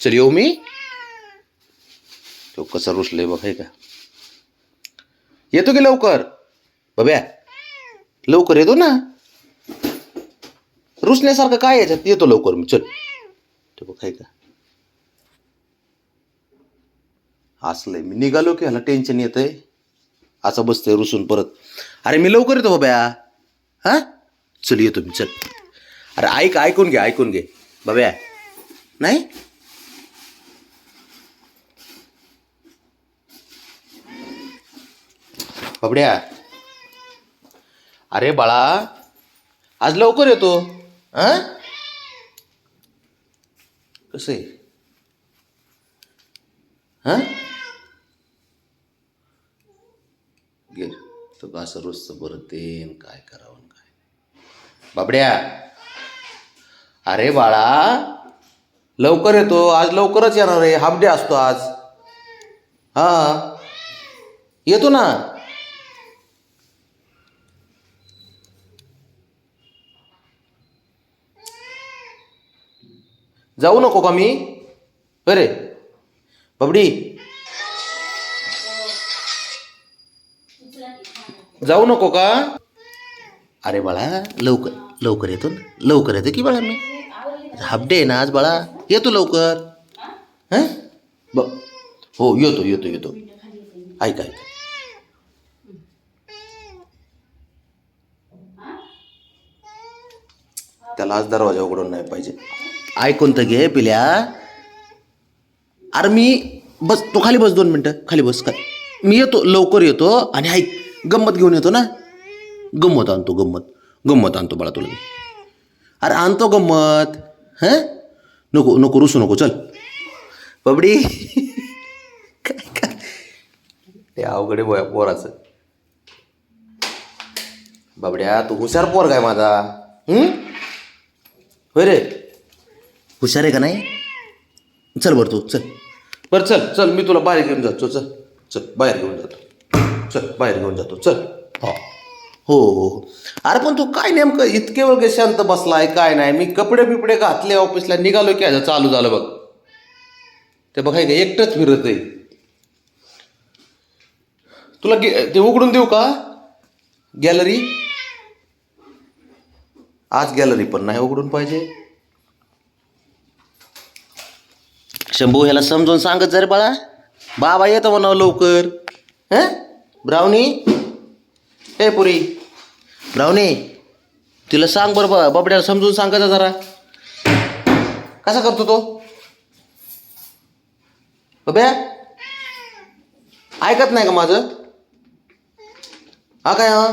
चल येऊ मी? तो कसा रुसले बघ आहे का? येतो की लवकर? बब्या लवकर येतो ना? रुसण्यासारखं काय याच्यात? येतो लवकर मी चल. तो बघ आहे का? असलंय मी. निघालो की ह्याला टेन्शन येतंय. असं बसतंय रुसून परत. अरे मी लवकर येतो बाब्या. हा? चल येतो मी चल. अरे ऐक ऐकून घे ऐकून घे. बाब्या नाही? बाबड्या अरे बाळा आज लवकर येतो हा कसं आहे? हा गेल. तो कसं रोजचं बरं ते काय करावं काय बाबड्या. अरे बाळा लवकर येतो आज लवकरच येणार आहे हाफ डे असतो आज. हा. येतो ना. जाऊ नको का मी? अरे बबडी. जाऊ नको का? अरे बाळा लवकर लवकर येतो ना. लवकर येतो की बाळा मी? हाफ डे आहे ना आज बाळा. येतो लवकर. हां? ब हो येतो येतो येतो. ऐक ऐक. त्याला आज दरवाजा उघडून नाही पाहिजे. ऐकून तर घे पिल्या. अरे मी बस तू खाली बस दोन मिनटं खाली बस काय मी येतो लवकर येतो आणि ऐक गंमत घेऊन येतो ना. गंमत आणतो गंमत. गंमत आणतो बाळा तुला अरे आणतो गंमत. हां? नको नको रुसू नको चल. बबडी. काय काय? ते अवघड आहे बोया पोराचं. बाबड्या तू हुशार पोर काय माझा? हं? होय रे. हुशार आहे का नाही? चल बरं तू चल. बरं चल चल मी तुला बाहेर घेऊन जातो चल चल बाहेर घेऊन जातो. चल बाहेर घेऊन जातो चल. हो. हो हो हो. अरे पण तू काय नेमकं इतके वेळ शांत बसलाय काय नाही? मी कपडे बिपडे घातले ऑफिसला निघालो की ह्याचं चालू झालं बघ. ते बघाय का एकटंच फिरत आहे. तुला गे ते उघडून देऊ का? गॅलरी? आज गॅलरी पण नाही उघडून पाहिजे. शंभू ह्याला समजून सांगत जर बाळा. बाबा येतो म्हणावं लवकर. हं? ब्राउनी ए पुरी. ब्राउनी तिला सांग बरं बा बाबड्याला समजून सांगायचं जरा. कसा करतो तो? बब्या ऐकत नाही का माझं? हा काय हा?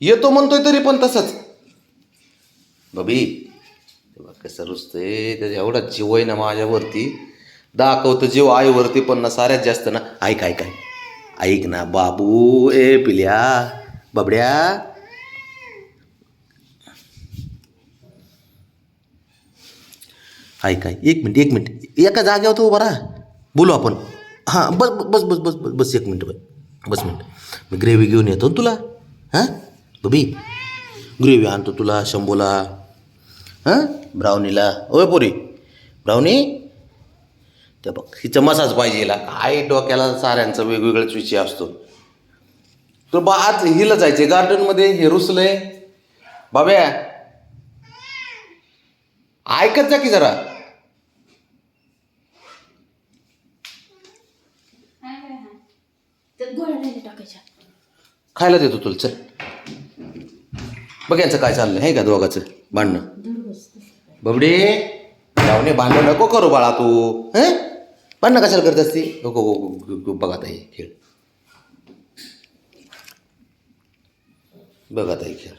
येतो म्हणतोय तरी पण तसंच. बबी तेव्हा कसं रुसतंय? त्याचा एवढा जीव आहे ना माझ्यावरती. दाखवतं जीव आईवरती पण ना साऱ्यात जास्त ना. ऐक ऐक ऐक. ऐक ना बाबू. ए पिल्या. बबड्या. ऐक ऐक. एक मिनिट एक मिनिट. एका जागेवर तो उभा राहा. बोलू आपण. हां बस बस बस बस बस बस एक मिनिट बस बस मिनिट. मी ग्रेव्ही घेऊन येतो ना तुला. हां? बबी. ग्रेव्ही आणतो तुला शंभूला. हां? ब्राउनीला. ओय पोरी. ब्राउनी? ते बघ हिचं मसाज पाहिजे हिला. काय डोक्याला साऱ्यांचा वेगवेगळाच विषय असतो. तर बा आज हिला जायचे गार्डनमध्ये हे रुसलंय. बाब्या. ऐकत जा की जरा. खायला देतो तुला चल. बघ यांचं काय चाललं आहे का दोघाचं भांडणं? बबडे जाऊने भांडणं नको करू बाळा तू हं? भांडणं कशाला करत असते? नको बघा गो- खेळ. बघा आता खेळ.